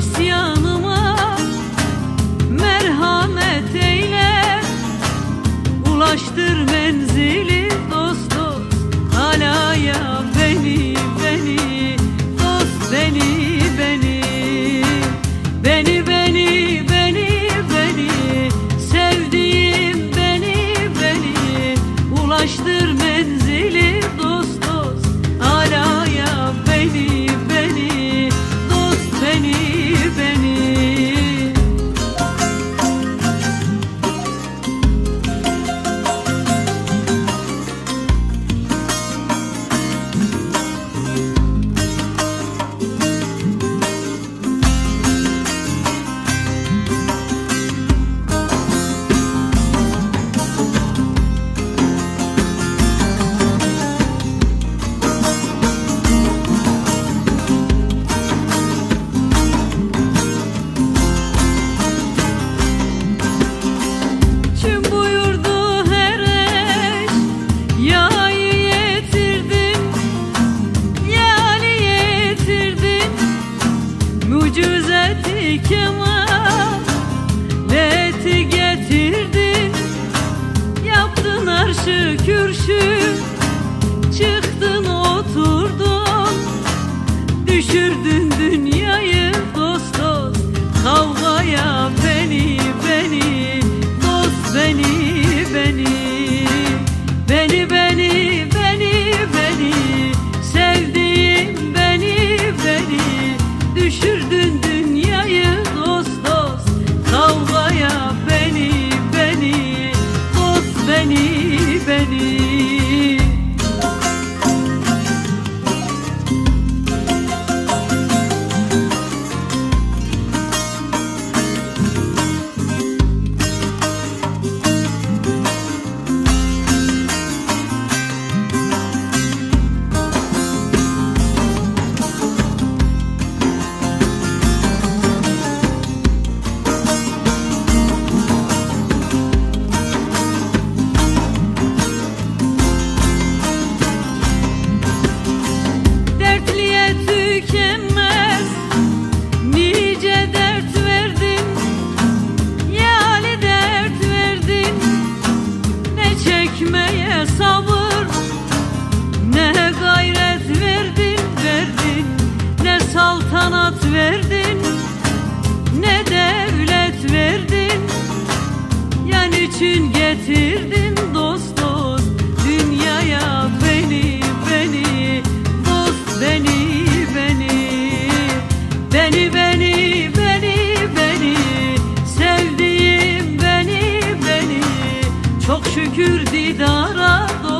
isyanıma merhamet eyle Ulaştır düşürdün. için getirdin dost dost dünyaya beni beni dost beni beni. Beni beni beni beni. Sevdiğim beni beni. Çok şükür didara dost